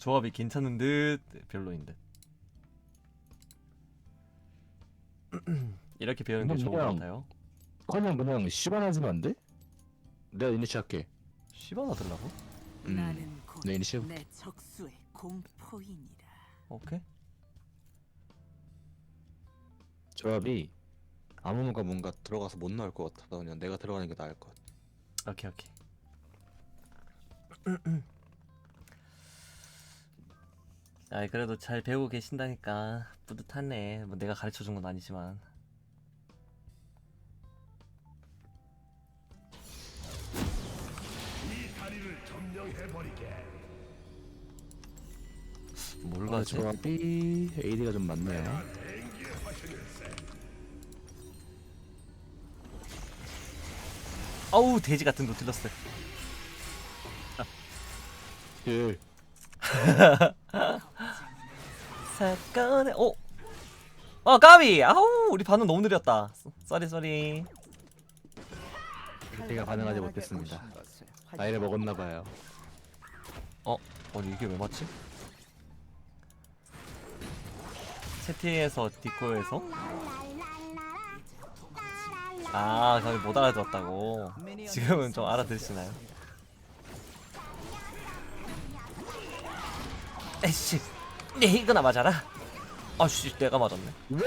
조합이 괜찮은 듯 별로인 듯. 이렇게 배우는 게 좋은 것 그냥- 같아요. 그냥 그냥 시반하지면 안 돼? 내가 이니시 할게. 시바나 들라고? 음. 나는 곧 내 이니시 내 적수의 공포이니라. 오케이. 조합이 아무가 뭔가 들어가서 못 나올 것 같아서 그냥 내가 들어가는 게 나을 것 같아. 오케이 오케이. 아 그래도 잘 배우고 계신다니까 뿌듯하네. 뭐 내가 가르쳐 준 건 아니지만. 뭘 아, 가지? 조합이 AD가 좀 많네요. 아우 돼지 같은 노틸러스. 예. 사건에 오. 어 까비. 아우 우리 반응 너무 느렸다. 쏘리 쏘리. 제가 반응하지 못했습니다. 나이를 먹었나 봐요. 아니 이게 왜 맞지? 채팅에서 디코에서 아 감히 못 알아들었다고 지금은 좀 알아들으시나요? 에이씨 네 이거나 맞아라 아씨 내가 맞았네 왜?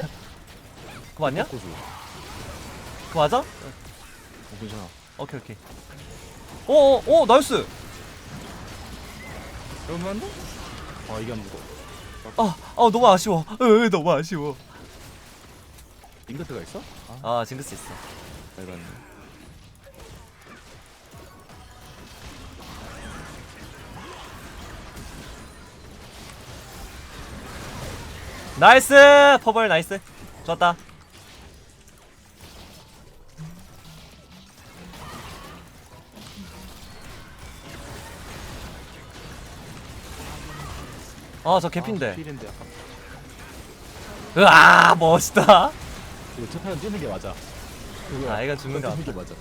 그거 맞냐? 그거 맞아? 어, 괜찮아. 오케이 오케이 오오 나이스 이러면 안 돼? 아 이게 안 무거. 아, 아 너무 아쉬워 으, 너무 아쉬워 잉크트가 있어? 아 징크스 있어 알겠 나이스 퍼벌 나이스 좋았다 아저 개핀데 필인데 약간. 으아 멋있다 이거 첫 판은 뛰는 게 맞아. 이거 아 이건 죽는 거 뛰는 같다 게 맞아.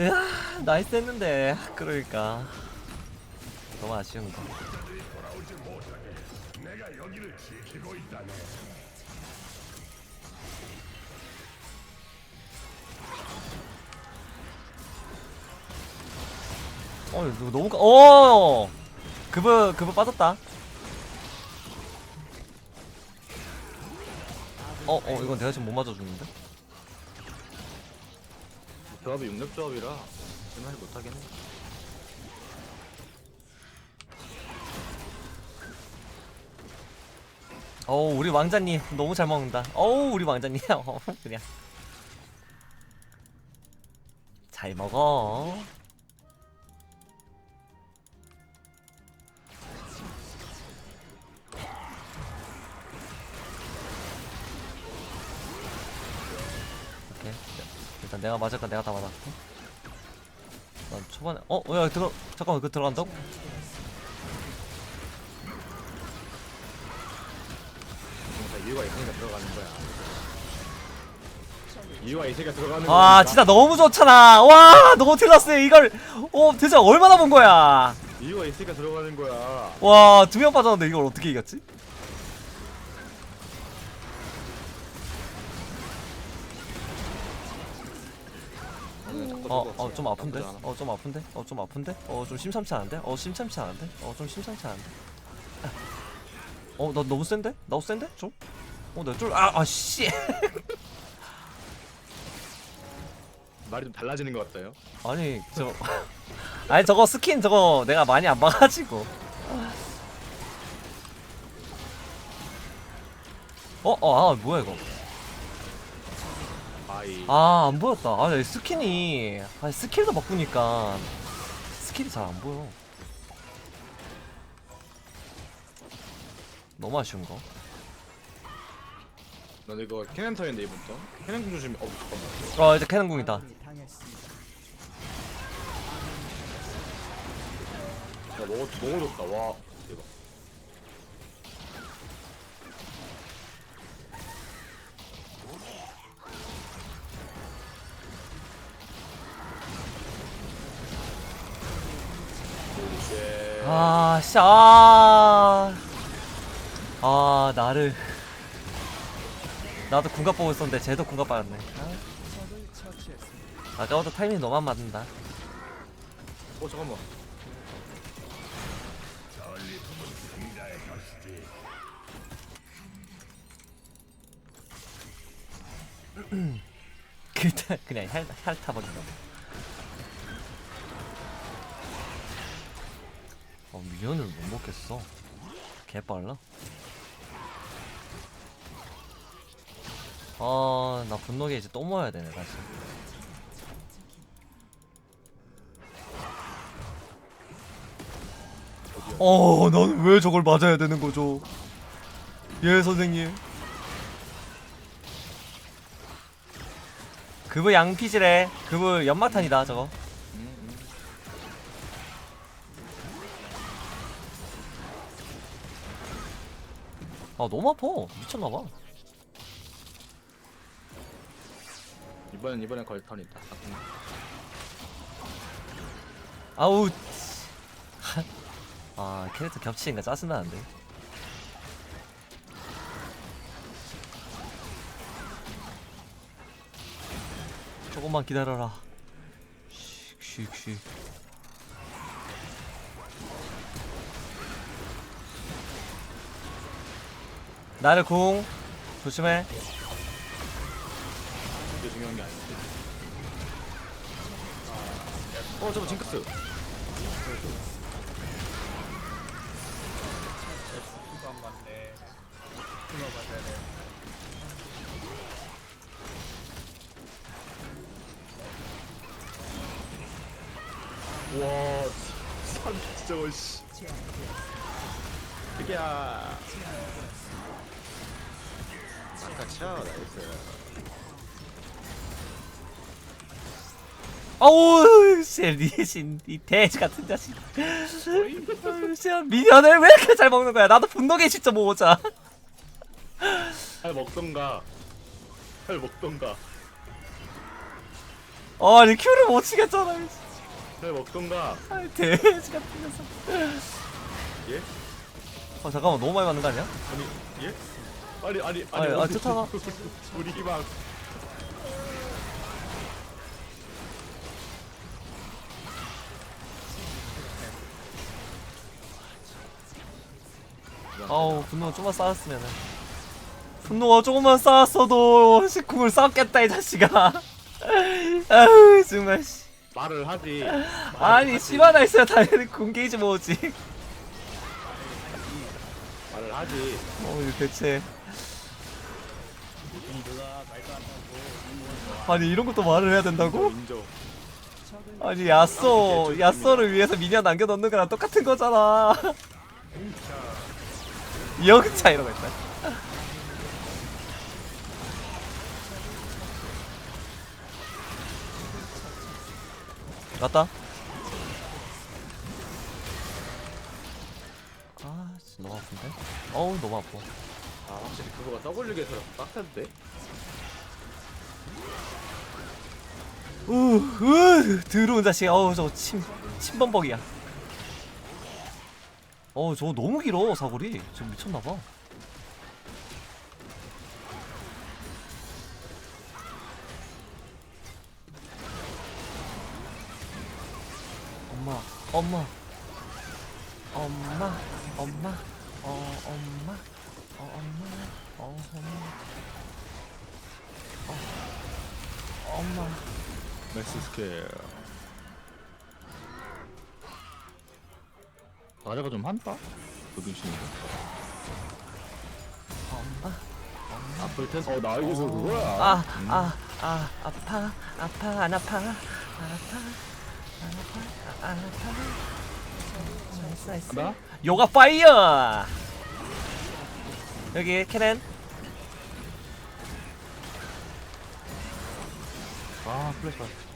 으아 나이스 했는데 그러니까 너무 아쉬운 거 어, 이거 너무 까... 오! 그브 그브 빠졌다. 어, 어, 이건 내가 지금 못 맞아 주는데. 조합이 육렙 조합이라 생각을 못 하겠네. 어우 우리 왕자님 너무 잘 먹는다. 어우 우리 왕자님. 어, 그냥. 잘 먹어 일단 내가 맞을 건 내가 다 맞았고 난 초반에 어? 야 들어 잠깐만 그 들어간다고? 다 이유가 있으니까 들어가는 거야. 이유가 있으니까 들어가는 아 거야. 진짜 너무 좋잖아 와 노틸러스 이걸 어 대체 얼마나 본 거야 이유가 있으니까 들어가는 거야. 와두 명 빠졌는데 이걸 어떻게 이겼지? 어 어 좀 아픈데? 어 좀 아픈데? 어 좀 아픈데? 어 좀 심상치 않은데? 어 심상치 않은데? 어 좀 심상치 않은데? 어 나 너무 센데? 너무 센데? 좀 어 나 쫄 아 아 씨. 말이 좀 달라지는 것 같아요. 아니 저 아니 저거 스킨 저거 내가 많이 안 봐가지고. 어 어 아 뭐야 이거 아 안 보였다 아이 스킨이 아 스킬도 바꾸니까 스킬이 잘 안 보여 너무 아쉬운 거난 이거 캐넨 턴인데 이분부터. 캐넨 공 조심. 어 잠깐만. 어 이제 캐논궁이다 야 너무 너무 좋다. 와 아, 씨, 아, 아, 나를. 나도 군갑 보고 있었는데 쟤도 군갑 받았네. 아. 아까부터 타이밍 너무 안 맞는다. 어 잠깐만. 그냥 그냥 혈 혈타버린다. 미연을 못 먹겠어. 개 빨라. 아나 분노게 이제 또 모아야 되네 다시. 어, 난 왜 저걸 맞아야 되는 거죠? 예, 선생님. 그브 양피지래. 그브 연막탄이다, 저거. 아, 너무 아파. 미쳤나봐. 이번엔 이번엔 걸턴이다. 아우. 아, 캐릭터 겹치니까 짜증나는데. 조금만 기다려라. 씩씩씩. 나를 궁 조심해. 이게 중요한 게 아니야. 어 잠깐 징크스. 와, 산 진짜 멋있. 이게야. 아까 쳐 나이스. 아우 씨 리신 이 돼지 같은 자식 씨 미련을 왜 이렇게 잘 먹는 거야 나도 분노게 진짜 모으자 할 먹던가. 할 먹던가. 아니 큐를 못 치겠잖아. 할 먹던가. 아, 돼지 같은 녀석 예? 어 잠깐만 너무 많이 맞는 거 아니야? 아니 예? 아니 아니 아니, 아, 쫓아가. 우리 희망. 아우 분노 좀만 쌓았으면은 분노가 조금만 쌓았어도 식궁을 쌓았겠다 이 자식아 아우 정말 씨 말을 하지. 아니 씨바나 있어야 당연히 궁게이지 모으지 말을 하지. 어 이거 대체 아니 이런 것도 말을 해야 된다고? 인정. 아니 야쏘 야쏘를 위해서 미니언 남겨놓는 거랑 똑같은 거잖아 영차 이러고 있다 맞다 아 진짜 너무 아픈데? 어우 너무 아파 아 확실히 그거가 W 개서 빡센데. 우, 우, 들어온 자식. 어우, 저거 침, 침범벅이야. 어우, 저거 너무 길어, 사거리. 지금 미쳤나봐. 엄마, 엄마, 엄마, 어, 엄마, 어, 엄마, 어, 엄마, 어, 엄마. 맥스 스케일. 나래가 좀 한다. 도둑신이. 엄마. 아플 텐. 어 나이스 그거야. 아, 아, 아, 아파, 아파, 안 아파, 안 아파, 안 아파, 안 아파. 나이스, 나이스. 나? 요가 파이어! 여기 캐넨. 아 플래시.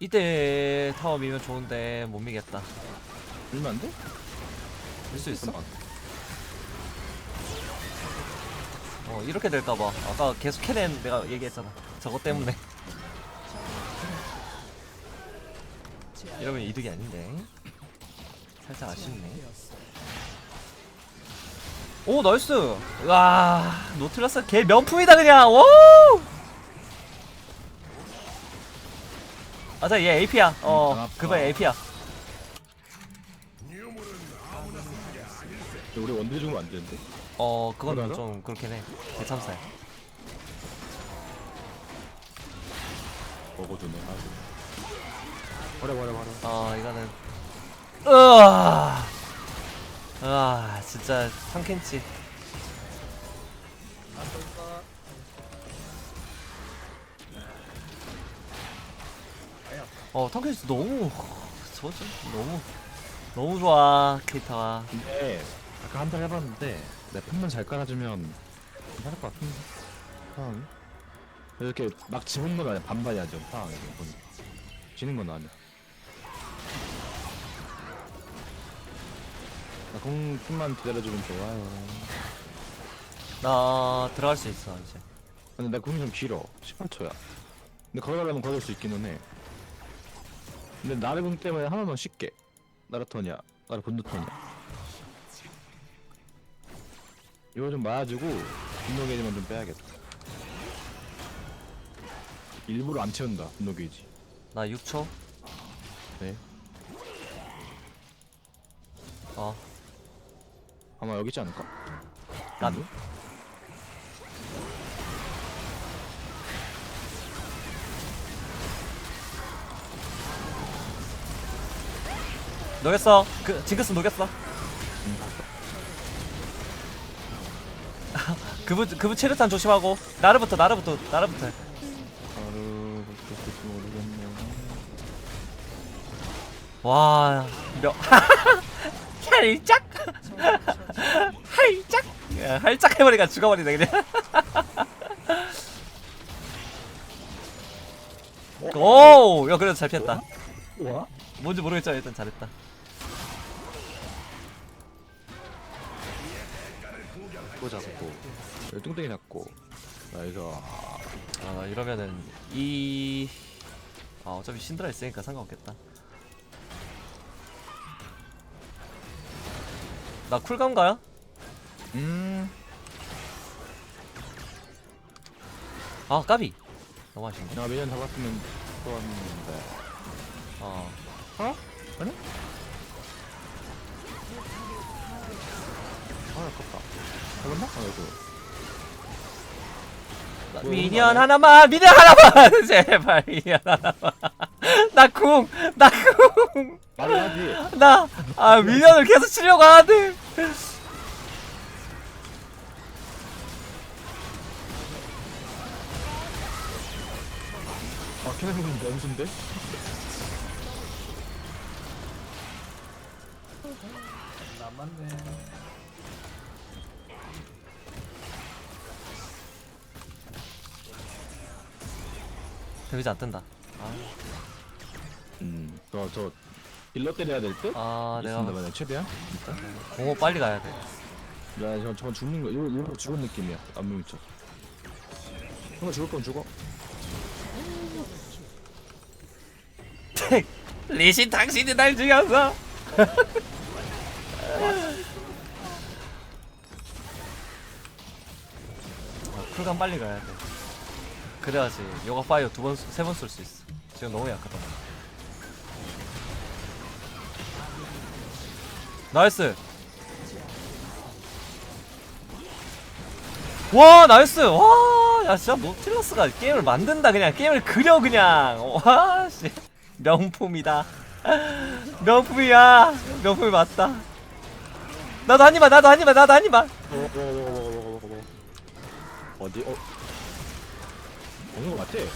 이때 타워 미면 좋은데 못 미겠다. 밀면 안 돼? 밀 수 있어? 어 이렇게 될까봐. 아까 계속 캐넨 내가 얘기했잖아. 저것 때문에. 이러면 이득이 아닌데 살짝 아쉽네 오 나이스 와 노틀러스 개 명품이다 그냥 오 맞아 얘 AP야 어 음, 그거 AP야 우리 원딜 죽으면 안 되는데? 어 그거는 그러나? 좀 그렇긴 해 개참사야 먹어주네. 아이고. 버려 버려 버려. 어 이거는 으아 아 진짜 3캔치 어 탐켄치 너무 저지 너무 너무 좋아 캐릭터가 근데 아까 한 달 해봤는데 내 팬만 잘 깔아주면 괜찮을 것 같은데. 상황이. 이렇게 막 지는 건 아니야 반반이야 지금 상황이 보니. 지는 건 아니야. 나 공만 기다려주면 좋아요. 나 들어갈 수 있어 이제 근데 내 공이 좀 길어. 18초야. 근데 걸어가려면 걸을 수 있기는 해. 근데 나르공 때문에 하나만 쉽게. 나르토냐, 나르 본드토냐. 이거 좀 맞아주고 분노 게이지만 좀 빼야겠다. 일부러 안 채운다 분노 게이지. 나 6초 네. 어 아마 여기 있지 않을까? 나도 녹였어. 그 징크스 녹였어. 그분 그분 체르탄 조심하고. 나르부터 나르부터 나르부터. 나르 볼지 모르겠네. 와 몇... 살짝? 야, 살짝 해버리니까 죽어버리네 그냥. 오! 야 그래도 잘 피했다. 와? 뭔지 모르겠지만 일단 잘했다 뚱땡이 잡고. 나이서 아 이러면은 이... 아 어차피 신드라 있으니까 상관없겠다. 나 쿨감 가요? 음. 아 까비. 너무 아쉽네. 내가 미년 잡았으면 좋았는데. 어. 어? 아니? 아 아깝다. 잡았나? 아나 뭐, 미니언? 하나만 미니언 하나만! 제발 미니언 하나만! 나궁나궁나아 말을 하지. 아, 미니언을 계속 치려고 하는데. 아 캐나는 연수인데? 데미지 안 뜬다. 음 저저 딜러 때려야 될 듯? 아 내가 내가 최대한? 공호 빨리 가야 돼. 야 저건 저건 죽는 거 이거 이거 죽은 느낌이야. 안무쳐 형아 죽을 건 죽어. 리신 당신이 날 죽였어. 아, 쿨감 빨리 가야 돼 그래야지. 요가 파이어 두 번 세 번 쏠 수 있어. 지금 너무 약하다. 나이스! 와 나이스! 와야 진짜 노틸러스가 게임을 만든다 그냥. 게임을 그려 그냥. 와씨. 명품이다. 명품이야. 명품이 맞다. 나도 한입만 나도 한입만 나도 한입만. 어디 어 먹는 거 맞지?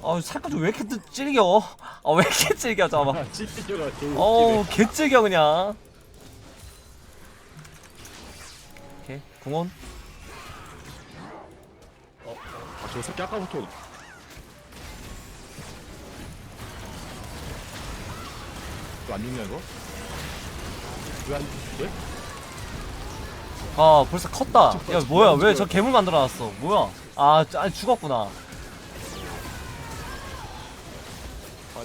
어 살짝 왜 이렇게 또 찔겨 어왜 이렇게 찔겨 잠깐만 아 찌삐져가 개 웃기네 개 찔겨 그냥 오케이 궁원 아 저 새끼 아까부터 왜안 죽냐 이거? 왜안 왜? 아 벌써 컸다 야 뭐야 왜 저 괴물 만들어놨어 뭐야 아 짜- 아니, 죽었구나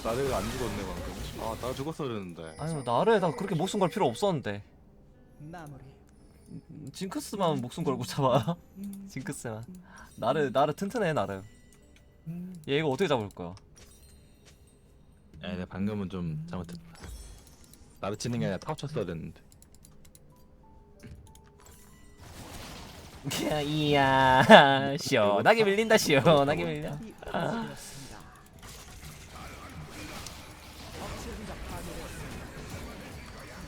나를 안 죽었네 방금. 아, 나 죽었어야 되는데. 아유 나를 나 그렇게 목숨 걸 필요 없었는데 마무리. 징크스만 목숨 걸고 잡아 징크스만 나를 나를 튼튼해 나를 얘 이거 어떻게 잡을 거야 야, 내가 방금은 좀 잘못했다. 나를 치는 게 아니라 타워 쳤어야 됐는데. 이야 시원하게 밀린다 시원하게 밀린다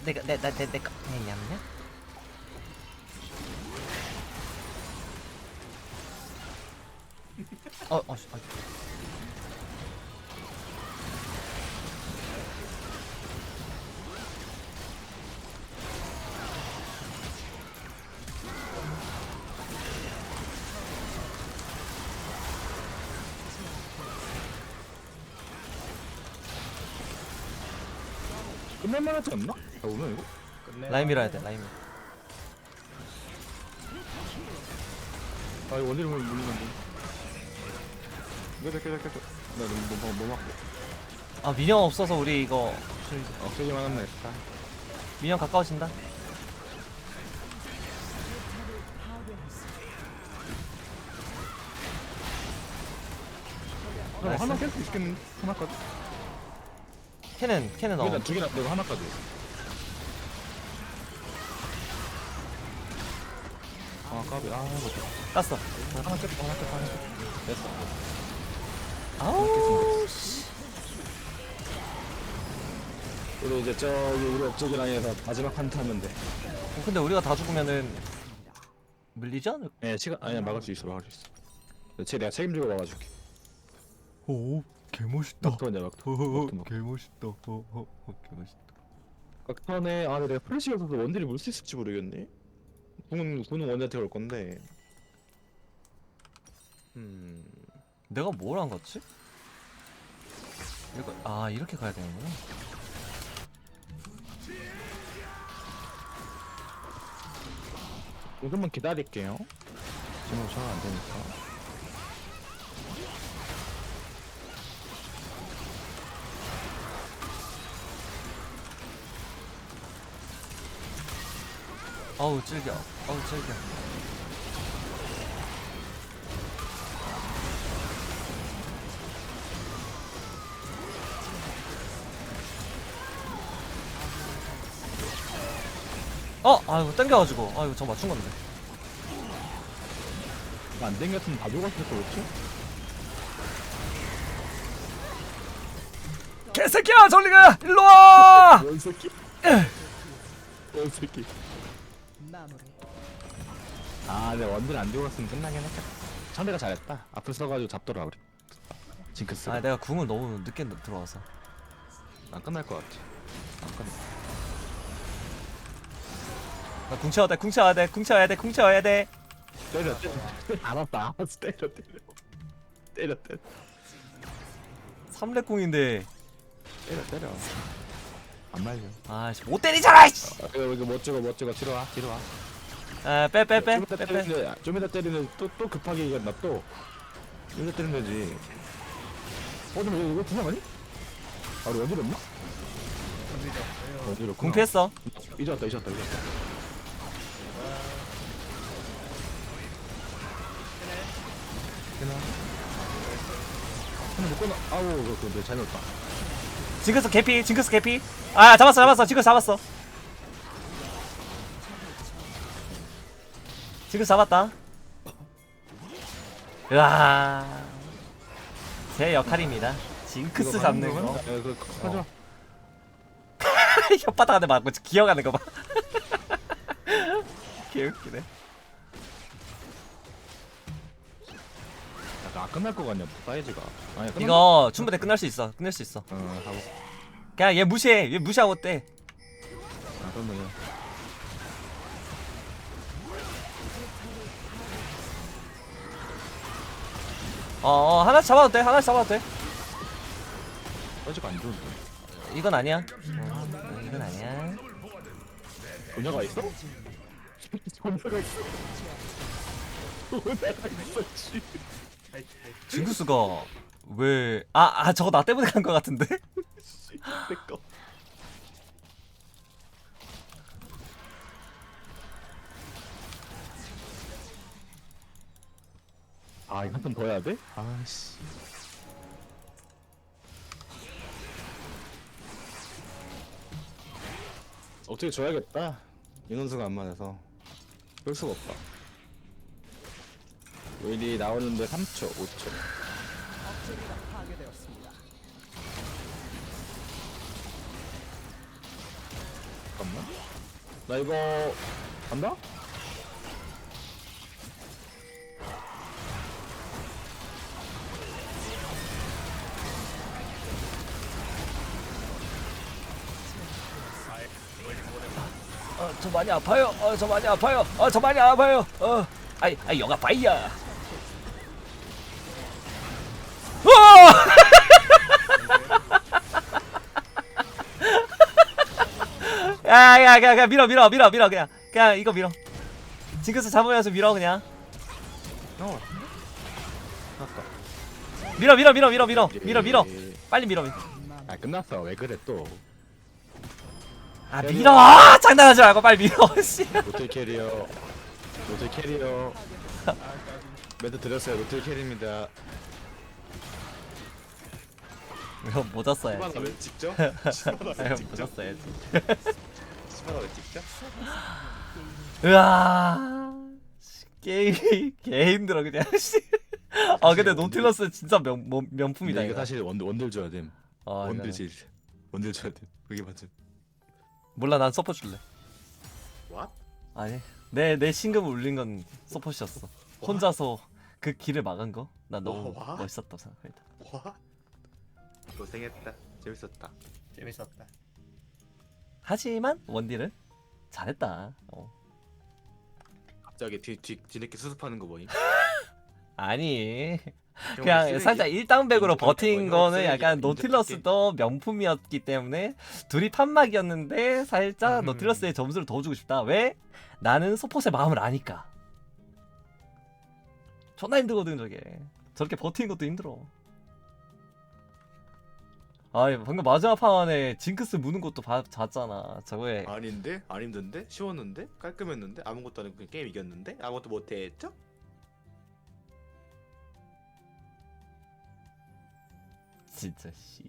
내가 내나 내, 내가 했냐 어, 어, 어. 3만 원짜리 없나? 나 오늘 이거? 라임 밀어야 돼 라임 아 이거 원딜 물리면 물리는데. 깨져 깨져 깨져. 나 너무 너무 너무 아 민영 없어서 우리 이거 없애기만 하면 되겠다. 민영 가까워진다 아, 하나 깰 수 있겠는데? 하나까지. 캐는 캐는 어 일단 두 개나 내고 하나까지. 아, 까비. 아, 이거 깠어 하나 깼다, 하나 깼다, 하나 깼다. 됐어. 아우 씨 우리 이제 저기 우리 업적이 라인에서 마지막 한타 하면 돼. 어, 근데 우리가 다 죽으면은 밀리지 않을 예, 시간 아니야 막을 수 있어, 막을 수 있어. 쟤 내가 책임지고 막아줄게. 오 개멋있다 막턴이야, 막턴. 오 막턴. 개멋있다 오 개멋있다 막턴에 아, 내가 플래시가 없어서 원딜이 물수 있을지 모르겠네. 궁은 궁은 원딜한테 걸 건데. 음. 내가 뭘안 갔지? 이거 아 이렇게 가야 되는구나 조금만 기다릴게요. 지금 전화 안 되니까. 아우 찔겨 아우 찔겨 어! 아이고 땡겨가지고 아이고 저 맞춘 건데 이거 안 땡겼으면 다 죽었을 거였지? 개새끼야 저리가 일로와 뭔 새끼? 뭔 새끼? 아, 내 원딜 안 죽었으면 끝나긴 했겠다. 상대가 잘했다. 앞을 써가지고 잡더라 우리. 징크스. 아 내가 궁을 너무 늦게 들어와서 안 끝날 것 같아. 안 끝나. 나궁 채워야 돼궁 채워야 돼궁 채워야 돼궁 채워야 돼 때려 때려. 알았다. 알았어 때려 때려. 때려 때려. 3렙 궁인데 때려 때려. 안 말려. 아씨 못 때리잖아 씨. 아, 이거 이거 못 찍어 못 찍어 뒤로 와 뒤로 와. 아, 빼, 빼, 빼, 좀 이따 빼, 빼. 때리는데 좀 이따 때리는 또 또 급하게 이겼나 또. 좀 이따 때리면 되지. 어, 근데 이거, 이거 두명 아니? 아, 우리 어디로 없나? 어디로? 궁 피했어. 이제 왔다, 이제 왔다, 이제 왔다. 되나? 못 끊어. 아우, 그거 근데 잘못 다. 징크스 개피, 징크스 개피. 아, 잡았어, 잡았어, 징크스 잡았어. 징크스 잡았다. 으아. 제 역할입니다. 징크스 잡는 거. 야, 그, 하지 마. 혓바닥 안에 맞고 기어가는 거 봐. 개웃기네. 약간 안 끝날 것 같냐, 사이즈가. 아니, 끝난 이거 충분히 끝날 수 있어. 끝낼 수 있어. 거- 어, 하고. 그냥 얘 무시해. 얘 무시하고 떼. 아, 그러면 어, 어, 하나씩 잡아도 돼. 하나씩 잡아도 돼. 사이즈가 안 좋은데. 이건 아니야. 어, 이건 아니야. 분야가 있어? 분야가 있어? 분야가 있었지. 징크스가 왜? 아, 아 저거 나 때문에 간 거 같은데? 내꺼 아 이거 한번더 해야 돼? 아씨 어떻게 줘야겠다 인원수가 안 맞아서 볼 수가 없다 웨일이 나오는데 3초 5초 억제기가 파괴되었습니다. 잠깐만 나 이거 간다? 어, 저 많이 아파요. 어, 저 많이 아파요. 어, 저 많이 아파요. 어, 아이, 아이, 영아 파이야. 야, 야, 야, 야, 밀어, 밀어, 밀어, 밀어, 그냥, 그냥 이거 밀어. 징크스 잡으면서 밀어, 그냥. 어 맞다 밀어, 밀어, 밀어, 밀어, 밀어, 밀어, 밀어. 빨리 밀어. 아 끝났어 왜 그래 또 아, 밀어. 아, 장난하지 말고 빨리 밀어. 씨. 노틀 캐리어 노틀 캐리어 멘트 드렸어요 노틀 캐리입니다 이거 모자 써야지. 시바나 왜 찍죠? 시바나 아, 왜 이거 찍죠? 시바나 왜 찍죠? 으아 게임 개 힘들어 그냥 씨. 아 근데 노틸러스 진짜 명, 명 명품이다 근데 이거 이거 사실 원딜 원딜 줘야 됨 아, 원딜 이거는. 질 원딜 줘야 됨 그게 맞음 몰라 난 서포 줄래 What? 아니 내 내 신금 울린 건 서포트였어 혼자서 그 길을 막은 거난 너무 뭐, 와? 멋있었다고 생각합니다 와 고생했다 재밌었다 재밌었다. 하지만 원딜은 잘했다 어. 갑자기 뒤, 뒤, 뒤늦게 수습하는 거 뭐임? 아니 형, 그냥? 살짝 일당백으로 버틴 거는 약간 노틸러스도 명품이었기 때문에 둘이 판막이었는데 살짝 음. 노틸러스의 점수를 더 주고 싶다. 왜? 나는 소포스의 마음을 아니까. 존나 힘들거든 저게. 저렇게 버티는 것도 힘들어. 아 방금 마지막 판에 징크스 무는 것도 봐, 잤잖아. 저거에 아닌데? 안 힘든데? 쉬웠는데? 깔끔했는데? 아무것도 안 했고 그냥 게임 이겼는데? 아무것도 못했죠? 진짜 씨.